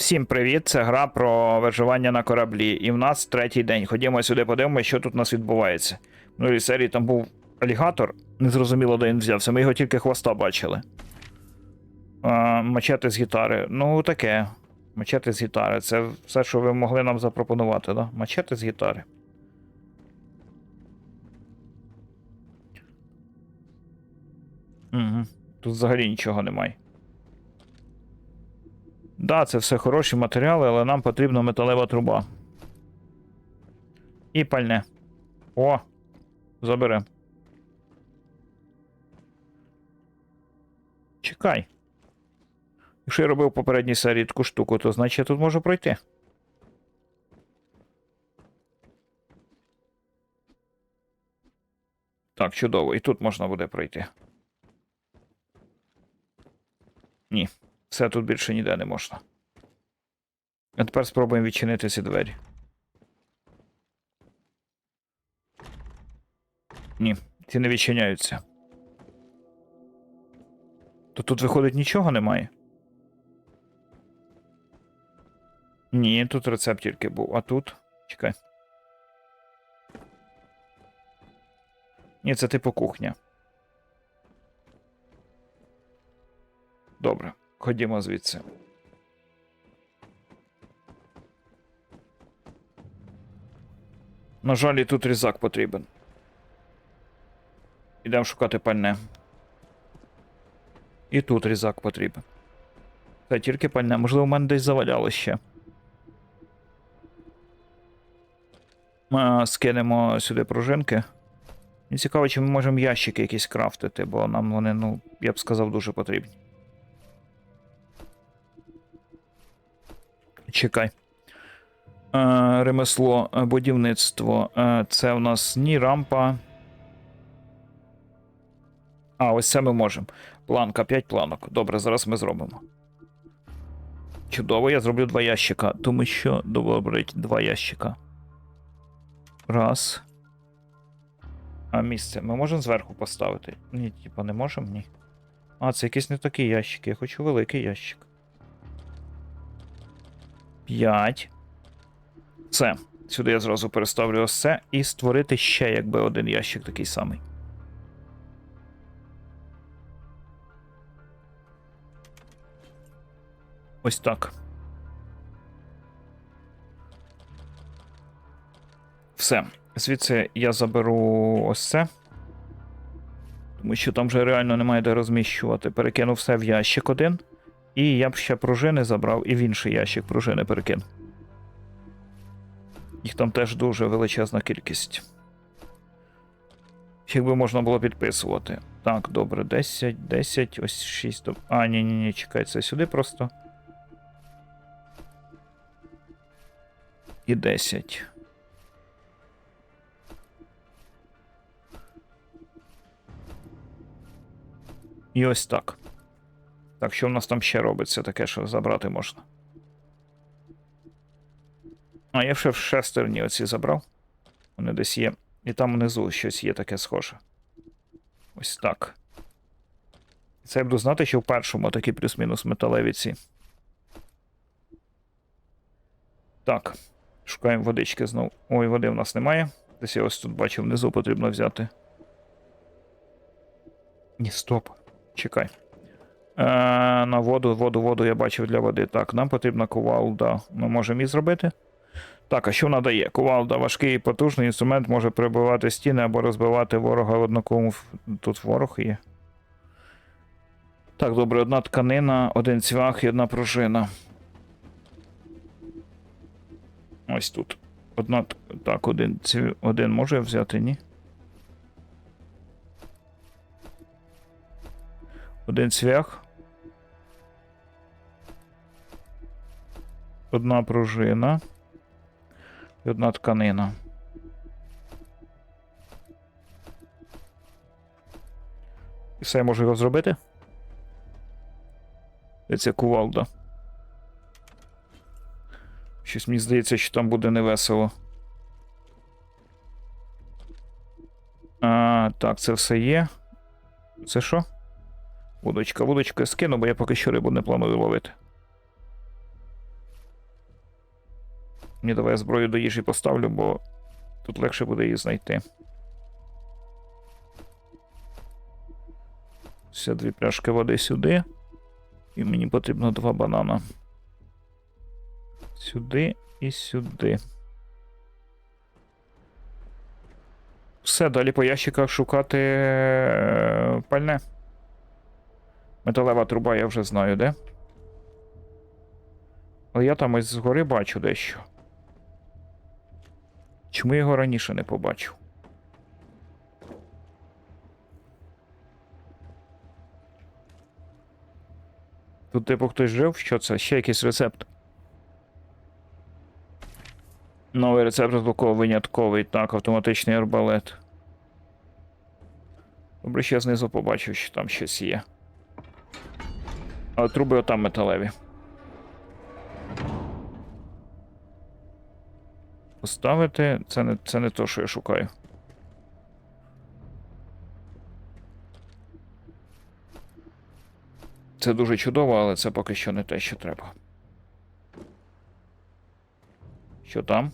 Всім привіт! Це гра про виживання на кораблі. І в нас третій день. Ходімо сюди, подивимося, що тут у нас відбувається. В минулій серії там був алігатор, незрозуміло, де він взявся. Ми його тільки хвоста бачили. А, мачети з гітари. Ну, таке. Мачети з гітари. Це все, що ви могли нам запропонувати, да? Мачети з гітари. Угу. Тут взагалі нічого немає. Да, це все хороші матеріали, але нам потрібна металева труба. І пальне. О! Заберем. Чекай. Якщо я робив в попередній серії таку штуку, то значить я тут можу пройти. Так, чудово, і тут можна буде пройти. Ні. Все тут більше ніде не можна. А тепер спробуємо відчинити ці двері. Ні, ці не відчиняються. То тут, виходить, нічого немає. Ні, тут рецепт тільки був, а тут. Чекай. Ні, це типу кухня. Добре, ходімо звідси. На жаль, і тут різак потрібен. Ідемо шукати пальне. І тут різак потрібен. Це тільки пальне. Можливо, в мене десь заваляло ще. Ми скинемо сюди пружинки. Мені цікаво, чи ми можемо ящики якісь крафтити, бо нам вони, ну, я б сказав, дуже потрібні. Чекай. Е, ремесло, е, будівництво. Е, це в нас ні рампа. А, ось це ми можемо. Планка, 5 планок. Добре, зараз ми зробимо. Чудово, я зроблю два ящика, тому що добрить два ящика. Раз. А місце ми можемо зверху поставити? Ні, типа не можемо, ні. А, це якийсь не такий ящик. Я хочу великий ящик. 5. Все. Сюди я зразу переставлю ось це і створити ще якби один ящик такий самий. Ось так. Все. Звідси я заберу ось це. Тому що там вже реально немає де розміщувати. Перекинув все в ящик один. І я б ще пружини забрав і в інший ящик пружини перекинув. Їх там теж дуже величезна кількість. Якби можна було підписувати. Так, добре, 10, 10, ось 6. доб- А, ні, ні, ні, чекай, це сюди просто. І 10. І ось так. Так, що в нас там ще робиться таке, що забрати можна? А, я ще в шестерні оці забрав. Вони десь є. І там внизу щось є таке схоже. Ось так. Це я буду знати, що в першому такі плюс-мінус металеві ці. Так. Шукаємо водички знову. Ой, води в нас немає. Десь я ось тут бачив, внизу потрібно взяти. Ні, стоп. Чекай. Е, на воду, воду, воду я бачив для води. Так, нам потрібна кувалда. Ми можемо її зробити. Так, а що надає? Кувалда, важкий і потужний інструмент може прибивати стіни або розбивати ворога в однакому. Тут ворог є. Так, добре, одна тканина, один цвях і одна пружина. Ось тут. Одна. Так, один цві... один може взяти, ні? Один цвях. Одна пружина. І одна тканина. І все, я можу його зробити? Де Це кувалда. Щось мені здається, що там буде невесело. А, так, це все є. Це що? Вудочка, вудочка скину, бо я поки що рибу не планую ловити. Мені давай зброю до їжі поставлю, бо тут легше буде її знайти. Все дві пляшки води сюди. І мені потрібно два банана. Сюди і сюди. Все, далі по ящиках шукати е, пальне. Металева труба, я вже знаю, де. Але я там ось згори бачу дещо. Чому я його раніше не побачив? Тут, типу, хтось жив? Що це? Ще якийсь рецепт. Новий рецепт розблоково винятковий. Так, автоматичний арбалет. Добре, я знизу побачив, що там щось є. Але труби отам металеві. Поставити. Це не, це не то, що я шукаю. Це дуже чудово, але це поки що не те, що треба. Що там?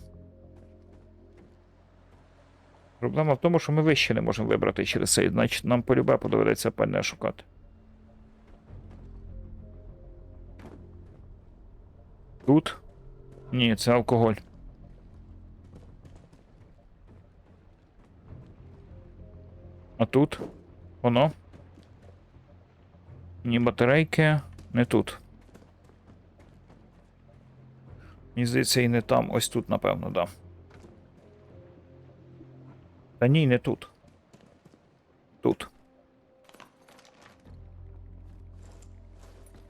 Проблема в тому, що ми вище не можемо вибрати через цей, значить нам полюбе подоведеться пальне шукати. Тут? Ні, це алкоголь. А тут? Воно? Ні батарейки, не тут. Мені здається, і не там. Ось тут, напевно, да. Та ні, не тут. Тут.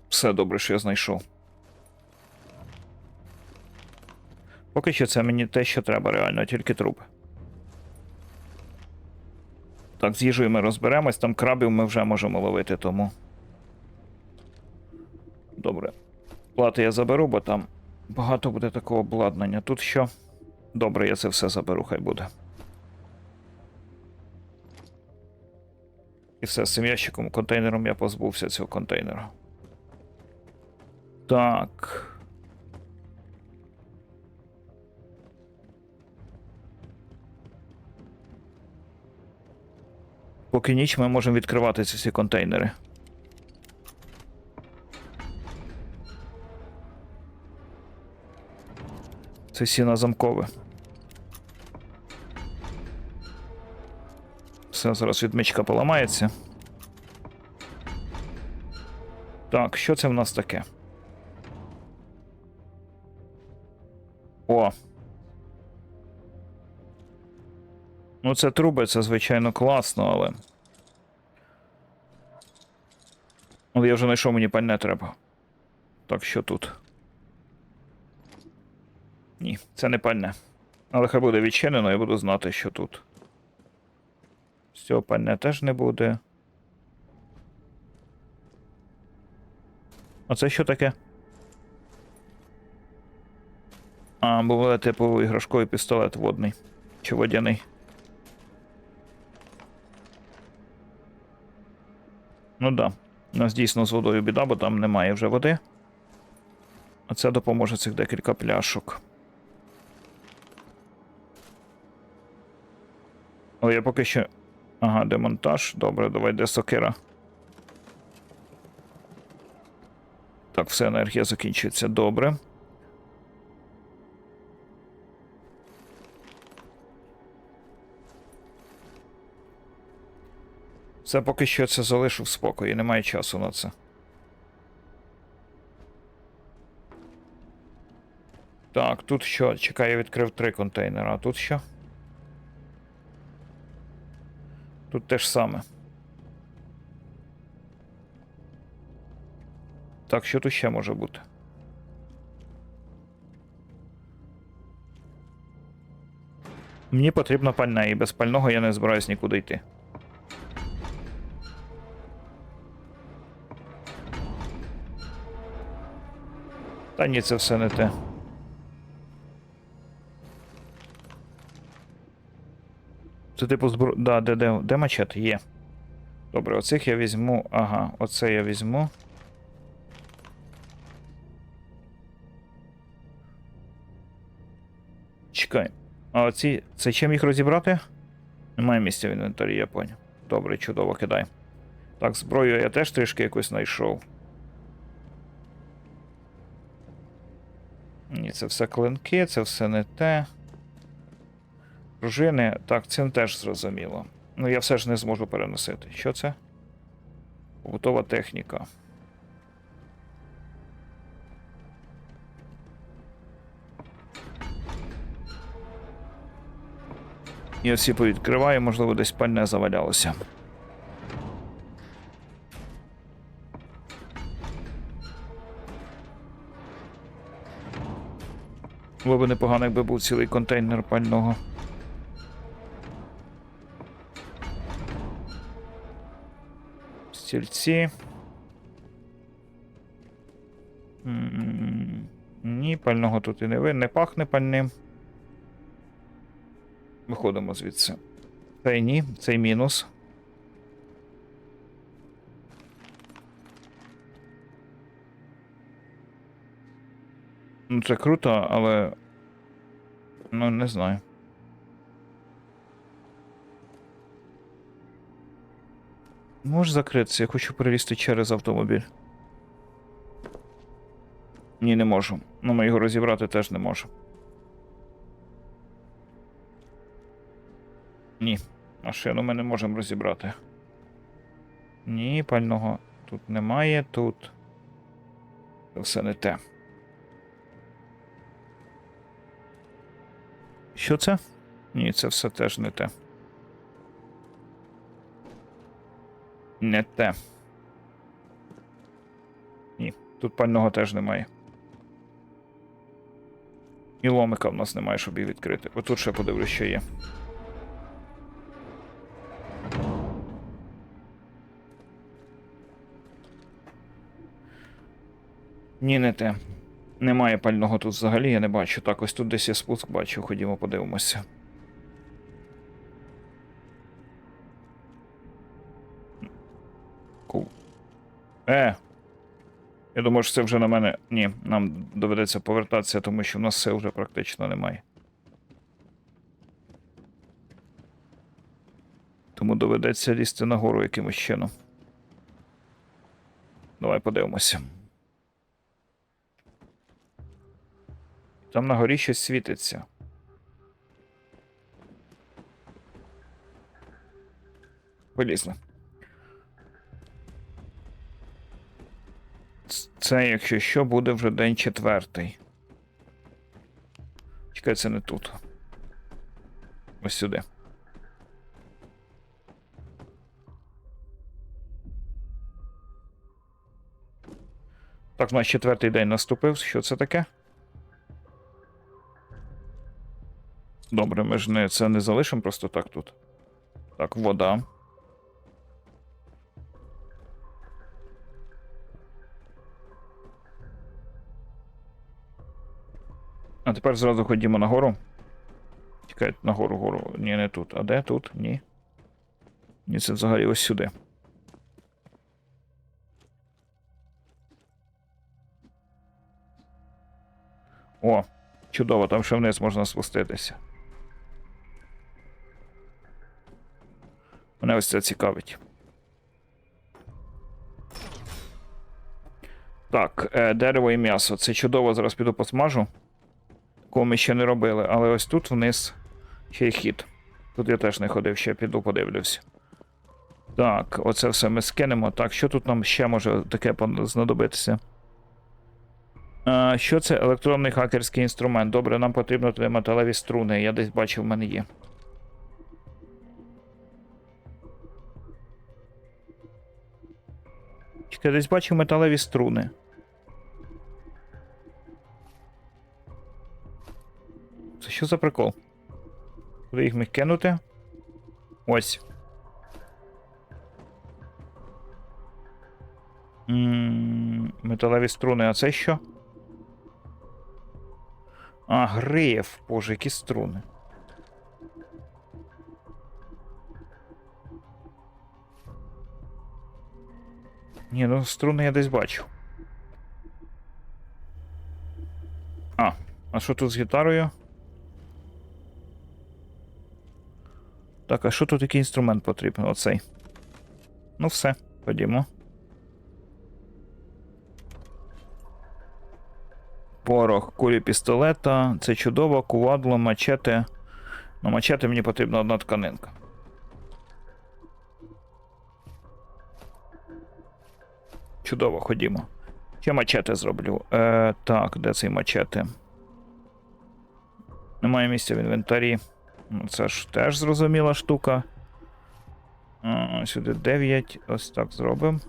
Все добре, що я знайшов. Поки що це мені те, що треба, реально, тільки труби. Так, з їжею ми розберемось, там крабів ми вже можемо ловити, тому. Добре. Плати я заберу, бо там багато буде такого обладнання. Тут що? Добре, я це все заберу, хай буде. І все, з цим ящиком контейнером я позбувся цього контейнера. Так. Поки ніч ми можемо відкривати ці всі контейнери. Це сіна замкове. Все, зараз відмичка поламається. Так, що це в нас таке? О. Ну, це труби, це звичайно класно, але. Але я вже знайшов мені пальне треба. Так, що тут? Ні, це не пальне. Але хай буде відчинено, я буду знати, що тут. З цього пальне теж не буде. А це що таке? А, буває типу іграшковий пістолет водний. Чи водяний. Ну да. У нас дійсно з водою біда, бо там немає вже води. А це допоможе цих декілька пляшок. Але я поки що. Ага, демонтаж. Добре, давай де сокира. Так, все, енергія закінчується. Добре. Це поки що це залишу в спокої, немає часу на це. Так, тут що? Чекай, я відкрив три контейнери, а тут що? Тут те ж саме. Так, що тут ще може бути? Мені потрібно пальне, і без пального я не збираюсь нікуди йти. Та ні, це все не те. Це типу збро... Да, де, де, де мачете? Є. Добре, оцих я візьму. Ага, оце я візьму. Чекай. А оці. Це чим їх розібрати? Немає місця в інвентарі, я поняв. Добре, чудово, кидай. Так, зброю я теж трішки якусь знайшов. Ні, це все клинки, це все не те. Пружини, так, цим теж зрозуміло. Ну, я все ж не зможу переносити. Що це? Побутова техніка. Я всі повідкриваю, можливо, десь пальне завалялося. Було б непогано, якби був цілий контейнер пального. Стільці. Ні, пального тут і не ви, не пахне пальним. Виходимо звідси. Цей ні, цей мінус. Ну, це круто, але. Ну, не знаю. Можеш закритися, я хочу перелізти через автомобіль. Ні, не можу. Ну, ми його розібрати теж не можемо. Ні. Машину ми не можемо розібрати. Ні, пального тут немає, тут. Це все не те. Що це? Ні, це все теж не те. Не те. Ні, тут пального теж немає. І ломика в нас немає, щоб її відкрити. Отут ще подивлюсь, що є. Ні, не те. Немає пального тут взагалі, я не бачу. Так, ось тут десь я спуск бачу, ходімо, подивимося. Ку. Е. Я думаю, що це вже на мене. Ні, нам доведеться повертатися, тому що в нас все вже практично немає. Тому доведеться лізти нагору якимось чином. Давай подивимося. Там на горі щось світиться. Полізли. Це, якщо що, буде вже день четвертий. Чекай, це не тут. Ось сюди. Так, у нас четвертий день наступив. Що це таке? Добре, ми ж не, це не залишимо просто так тут. Так, вода. А тепер зразу ходімо нагору. Чекайте, нагору, гору. Ні, не тут. А де тут? Ні. Ні, це взагалі ось сюди. О, чудово, там ще вниз можна спуститися. Мене ось це цікавить. Так, е, дерево і м'ясо. Це чудово, зараз піду посмажу. Такого ми ще не робили, але ось тут вниз ще й хід. Тут я теж не ходив, ще піду подивлюся. Так, оце все ми скинемо. Так, що тут нам ще може таке знадобитися? А, що це електронний хакерський інструмент? Добре, нам потрібно туди металеві струни. Я десь бачив, в мене є. Чекай, десь бачив металеві струни. Це що за прикол? Куди їх міг кинути? Ось. М, Металеві струни, а це що? А, гриф. Боже, які струни. Ні, ну струни я десь бачив. А, а що тут з гітарою? Так, а що тут який інструмент потрібен? Оцей. Ну все, ходімо. Порох, кулі пістолета. Це чудово, кувадло, мачете. Ну, мачете мені потрібна одна тканинка. Чудово, ходімо. Ще мачете зроблю. Е, так, де цей мачете? Немає місця в інвентарі. Ну, Це ж теж зрозуміла штука. А, сюди 9. Ось так зробимо.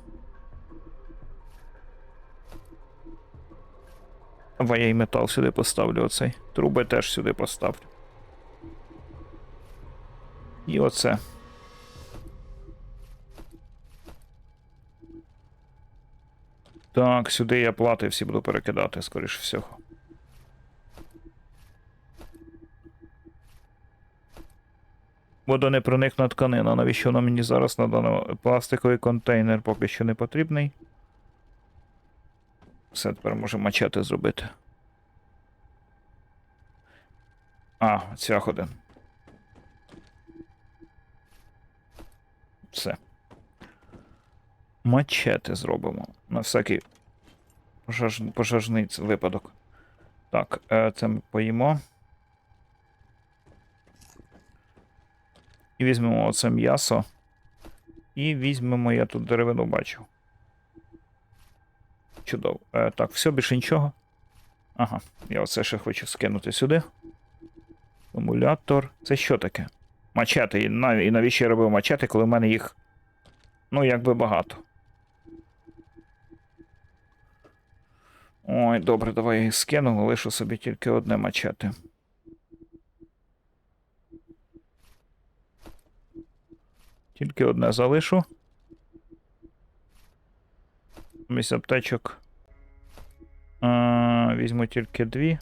Давай я і метал сюди поставлю оцей. Труби теж сюди поставлю. І оце. Так, сюди я плати всі буду перекидати, скоріш всього. Водонепроникна тканина. Навіщо вона мені зараз надано? Пластиковий контейнер поки що не потрібний. Все, тепер можемо мачети зробити. А, цвях один. Мачети зробимо. На всякий пожеж... пожежний випадок. Так, е, це ми поїмо. І візьмемо оце м'ясо. І візьмемо, я тут деревину бачу. Чудово. Е, так, все, більше нічого. Ага, я оце ще хочу скинути сюди. Акумулятор. Це що таке? Мачети. І навіщо я робив мачети, коли в мене їх. Ну, якби багато. Ой, добре, давай їх скину, лишу собі тільки одне мачете. Тільки одне залишу. Місць аптечок. А, візьму тільки дві.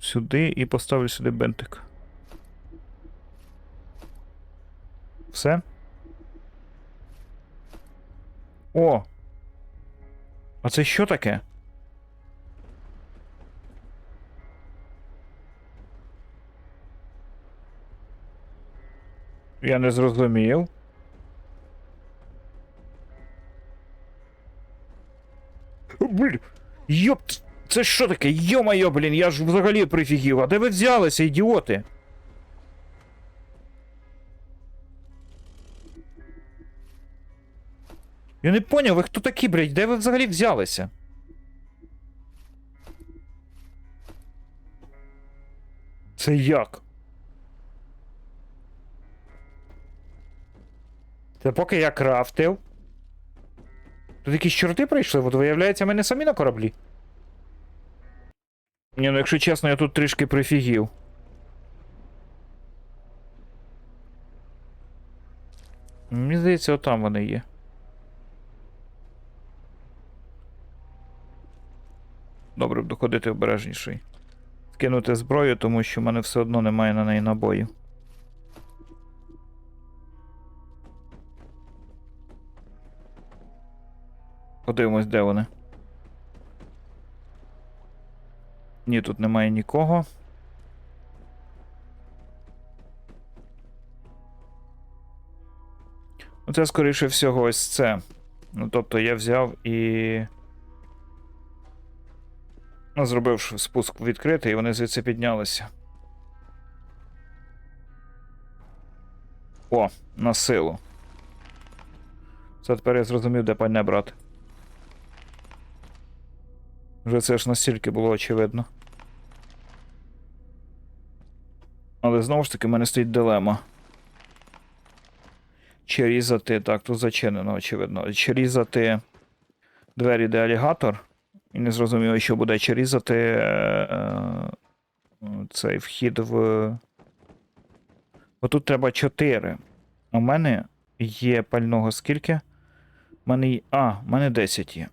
Сюди і поставлю сюди бентик. Все? О! А це що таке? Я не зрозумів. Блін, йопт, це що таке? Йо-моє, блін, я ж взагалі прифігів. А де ви взялися, ідіоти? Я не поняв, ви хто такі, блядь, де ви взагалі взялися? Це як? Це поки я крафтив. Тут якісь чорти прийшли, от виявляється, ми не самі на кораблі. Ні, ну якщо чесно, я тут трішки прифігів. Мені здається, отам вони є. Добре б доходити обережніший. Скинути зброю, тому що в мене все одно немає на неї набоїв. Подивимось, де вони. Ні, тут немає нікого. Ну, це, скоріше всього, ось це. Ну, тобто я взяв і. Ну, зробив спуск відкритий, і вони звідси піднялися. О, на силу. Це тепер я зрозумів, де пальне брати. Вже це ж настільки було очевидно. Але знову ж таки, в мене стоїть дилема. Чи різати. Так, тут зачинено, очевидно. Чи різати двері, де алігатор. І не зрозуміло, що буде, чи різати е, е, цей вхід в. Бо тут треба 4. У мене є пального скільки? У мене є. А, у мене 10 є.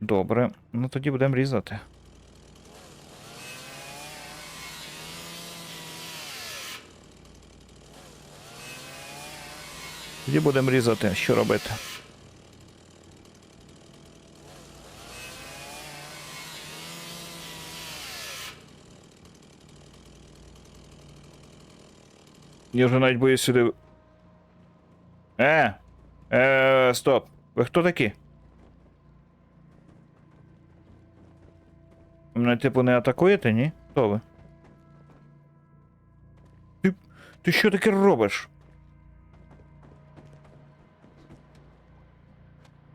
Добре. Ну тоді будемо різати. Тоді будемо різати, що робити. Я вже навіть боюсь сюди. Е! Е, стоп. Ви хто такі? Мене, типу, не атакуєте, ні? Хто ви? Ти. Ти що таке робиш?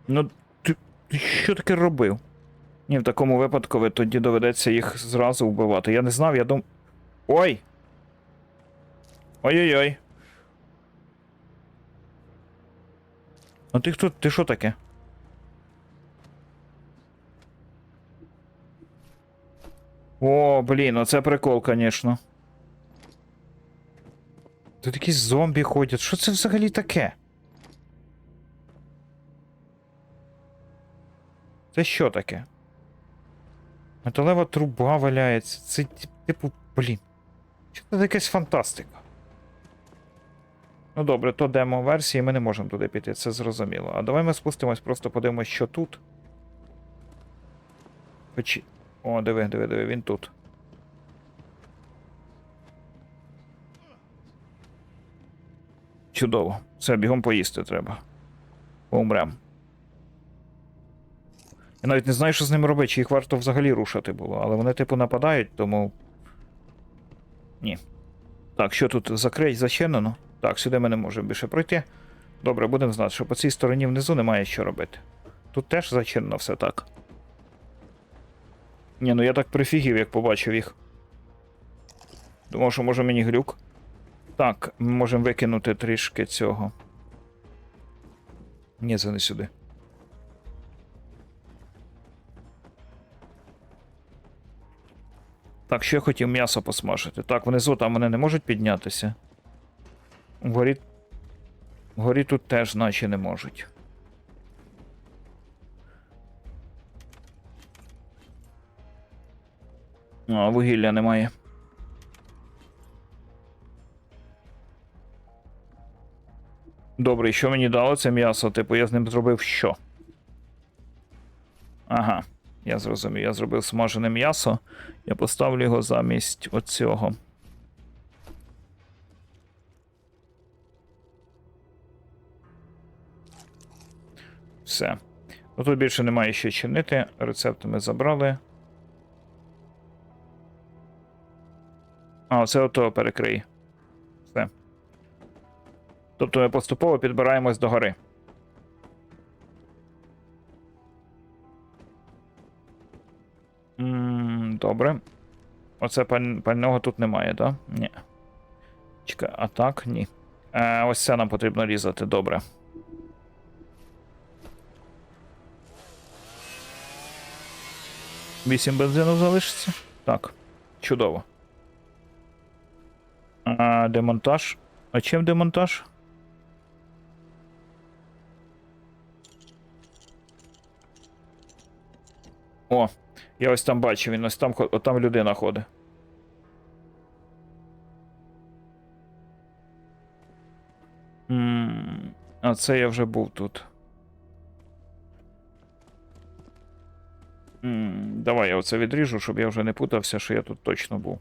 Ну, ти, ти що таке робив? Ні, в такому випадку ви тоді доведеться їх зразу вбивати. Я не знав, я дум. Ой! Ой-ой-ой. А ти хто? Ти що таке? О, блін, оце прикол, конечно. Тут якісь зомбі ходять. Що це взагалі таке? Це що таке? Металева труба валяється. Це типу, блін. Що це якась фантастика? Ну добре, то демо-версії, ми не можемо туди піти, це зрозуміло. А давай ми спустимось, просто подивимось, що тут. Хоч... О, диви, диви, диви, він тут. Чудово. Все, бігом поїсти треба. Умрем. Я навіть не знаю, що з ними робити, чи їх варто взагалі рушати було, але вони, типу, нападають, тому. Ні. Так, що тут закрить, зачинено? Так, сюди ми не можемо більше пройти. Добре, будемо знати, що по цій стороні внизу немає що робити. Тут теж зачинено все так. Ні, ну я так прифігів, як побачив їх. Думав, що може мені глюк. Так, ми можемо викинути трішки цього. Ні, це не сюди. Так, ще я хотів м'ясо посмажити. Так, внизу там вони не можуть піднятися. Вгорі. Вгорі тут теж наче не можуть. А, вугілля немає. Добре, що мені дало це м'ясо? Типу, я з ним зробив що? Ага, я зрозумів. Я зробив смажене м'ясо. Я поставлю його замість оцього. Все. Ну тут більше немає що чинити. Рецепти ми забрали. А, оце ото перекрий. Все. Тобто ми поступово підбираємось до гори. Добре. Оце паль... пального тут немає, так? Да? Ні. Чекай, а так? Ні. Е, ось це нам потрібно різати, добре. Вісім бензину залишиться? Так. Чудово. А, демонтаж. А чим демонтаж? О, я ось там бачу, він ось там, от там людина ходить. М, А це я вже був тут. Я оце відріжу, щоб я вже не путався, що я тут точно був.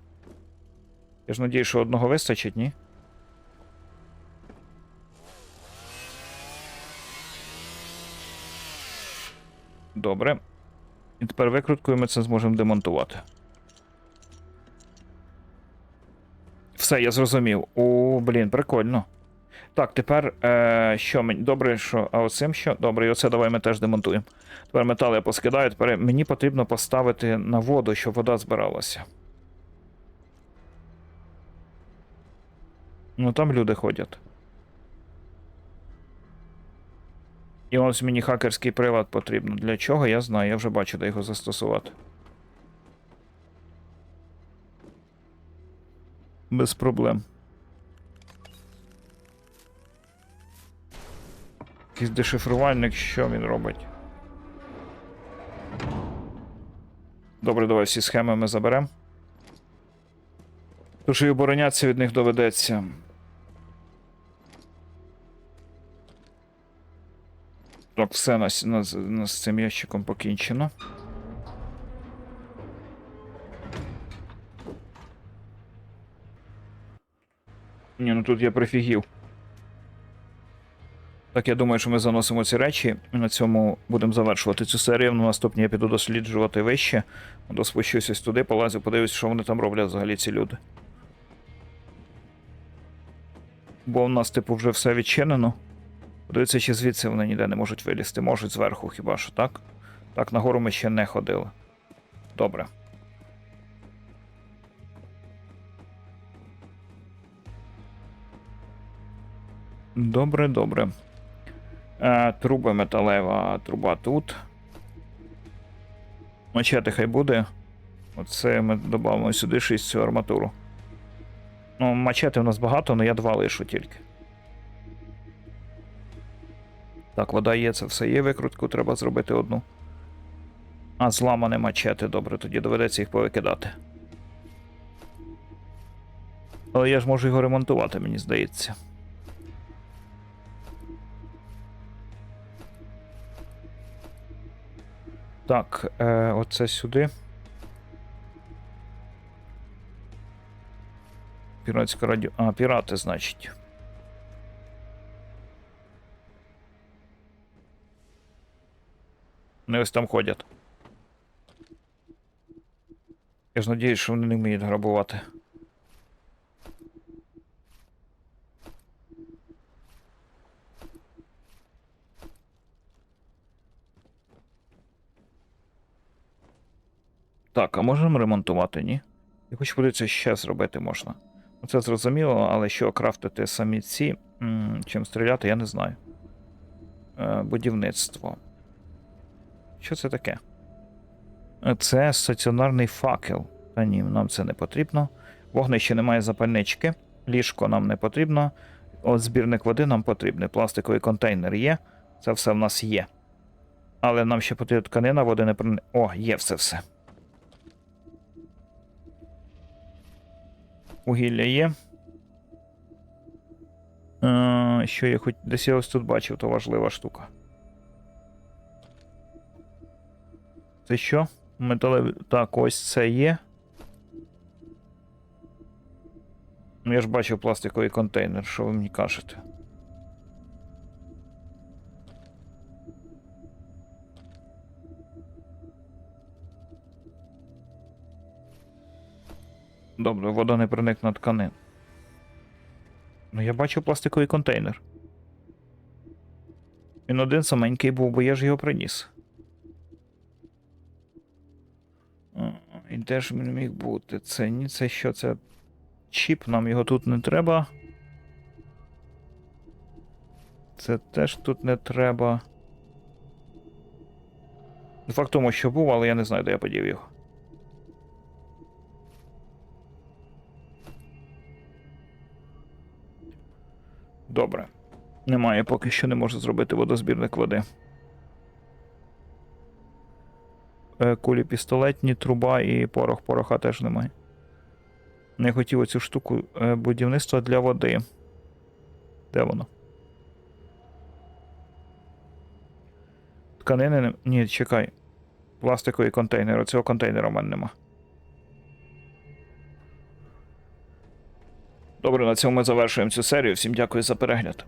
Я ж надію, що одного вистачить, ні? Добре. І тепер викруткою ми це зможемо демонтувати. Все, я зрозумів. О, блін, прикольно. Так, тепер е, що мені. Добре, що. А оцим що? Добре, і оце давай ми теж демонтуємо. Тепер метал я поскидаю. Тепер мені потрібно поставити на воду, щоб вода збиралася. Ну там люди ходять. І ось мені хакерський прилад потрібно. Для чого? Я знаю, я вже бачу, де його застосувати. Без проблем. Якийсь дешифрувальник, що він робить? Добре, давай всі схеми ми заберемо. Тож і оборонятися від них доведеться. Так, все на, с- на, з- з цим ящиком покінчено. Ні, ну тут я прифігів. Так, я думаю, що ми заносимо ці речі, і на цьому будемо завершувати цю серію. На наступній я піду досліджувати вище. Доспущусь туди, полазю, подивлюсь, що вони там роблять взагалі ці люди. Бо в нас, типу, вже все відчинено. Подивіться, чи звідси вони ніде не можуть вилізти. Можуть зверху хіба що, так? Так, нагору ми ще не ходили. Добре. Добре, добре. Е, труба металева, труба тут. Мачети хай буде. Оце ми додамо сюди 6 цю арматуру. Ну, мачети у нас багато, але я два лишу тільки. Так, вода є, це все є. Викрутку треба зробити одну. А, зламане мачети, добре, тоді доведеться їх повикидати. Але я ж можу його ремонтувати, мені здається. Так, е, оце сюди. Піратська радіо. А, пірати, значить. Вони ось там ходять. Я ж надіюсь, що вони не вміють грабувати. Так, а можемо ремонтувати, ні? Я хочу подивитися, ще зробити можна. Ну, Це зрозуміло, але що крафтити самі ці, чим стріляти, я не знаю. Е, будівництво. Що це таке? Е, Це стаціонарний факел. Та ні, нам це не потрібно. Вогнище немає запальнички. Ліжко нам не потрібно. От збірник води нам потрібний. Пластиковий контейнер є. Це все в нас є. Але нам ще потрібна тканина, води не прин... О, є все все. Вугілля є. Е, що я хоч десь я ось тут бачив, то важлива штука. Це що? Металеві. Так, ось це є. Ну, я ж бачив пластиковий контейнер, що ви мені кажете? Добре, вода не проникне на тканин. Ну, я бачив пластиковий контейнер. Він один саменький був, бо я ж його приніс. І де ж він міг бути? Це ні, це що? Це чіп, нам його тут не треба. Це теж тут не треба. Факт тому, що був, але я не знаю, де я подів його. Добре. Немає, поки що не можу зробити водозбірник води. Е, Кулі пістолетні, труба і порох. Пороха теж немає. Не хотів оцю штуку е, будівництва для води. Де воно? Тканини. Ні, чекай. Пластиковий контейнер. Оцього контейнера в мене нема. Добре, на цьому ми завершуємо цю серію. Всім дякую за перегляд.